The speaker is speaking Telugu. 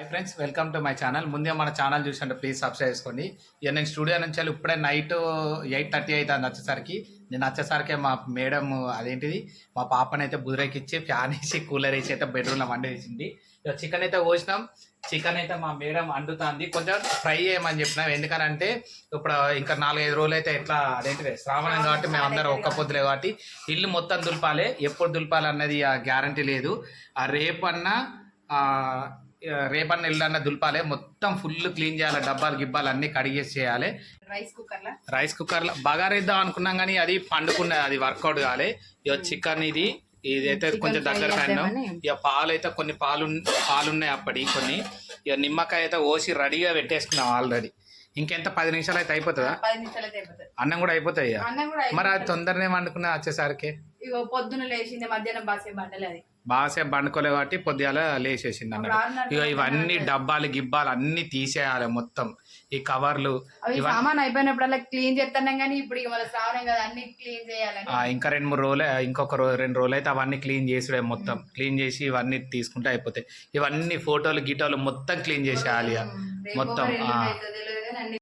Hi friends welcome to my channel ముందే మన ఛానల్ చూసినట్టు ప్లీజ్ సబ్స్క్రైబ్ చేసుకోండి. ఇక నేను స్టూడియో నుంచి వెళ్ళి ఇప్పుడే నైట్ ఎయిట్ థర్టీ అవుతుంది వచ్చేసరికి. నేను వచ్చేసరికి మా మేడం అదేంటిది మా పాపని అయితే బుదిరేకిచ్చి ఫ్యాన్ వేసి కూలర్ వేసి అయితే బెడ్రూమ్లో వండేసింది. ఇక చికెన్ అయితే పోసినాం చికెన్ అయితే మా మేడం వండుతుంది. కొంచెం ఫ్రై చేయమని చెప్పినాం. ఎందుకనంటే ఇప్పుడు ఇంకా నాలుగైదు రోజులు అయితే ఎట్లా అదేంటిది శ్రావణం కాబట్టి మేము అందరం ఒక్క పొద్దులే కాబట్టి ఇల్లు మొత్తం దులపాలి. ఎప్పుడు దులపాలి అన్నది ఆ గ్యారంటీ లేదు. ఆ రేపన్నా రేపన్న ఎల్లుండ దులపాలి. మొత్తం ఫుల్ క్లీన్ చేయాలి. డబ్బాలు గిబ్బాలు అన్ని కడిగేసి చేయాలి రైస్ కుక్కర్ లా. రైస్ కుక్కర్లో బగారేద్దాం అనుకున్నాం కానీ అది పండుకున్నది అది వర్కౌట్ కాలే. ఇక చికెన్ ఇది. ఇదైతే కొంచెం దగ్గర చేద్దామని. ఇక పాలు అయితే కొన్ని పాలు పాలు ఉన్నాయి అప్పటి కొన్ని. ఇక నిమ్మకాయ అయితే ఓసి రెడీగా పెట్టేసుకున్నాం ఆల్రెడీ ఇంకెంత? పది నిమిషాలు అయితే అయిపోతుందా? అన్నం కూడా అయిపోతాయి. అన్నం మరి అది. తొందరనే వండుకున్నా వచ్చేసరికి. ఇగో పొద్దున లేచింది మధ్యాహ్నం బాసే బండలే అది. బాగాసేపు పండుకోలే కాబట్టి పొద్దుగాల లేచేసింది అన్నట్టు. ఇక ఇవన్నీ డబ్బాలు గిబ్బాలు అన్ని తీసేయాలి మొత్తం. ఈ కవర్లు సామాన్ అయిపోయినప్పుడల్లా క్లీన్ చేస్తున్నాం కానీ ఇప్పుడు ఇక మన శ్రావణం కదా అన్ని క్లీన్ చేయాలని ఆ, ఇంకా రెండు మూడు రోజులు ఇంకొక రోజు రెండు రోజులు అయితే అవన్నీ క్లీన్ చేసుడే మొత్తం. క్లీన్ చేసి ఇవన్నీ తీసుకుంటే అయిపోతాయి. ఇవన్నీ ఫోటోలు గిటోలు మొత్తం క్లీన్ చేసేయాలి మొత్తం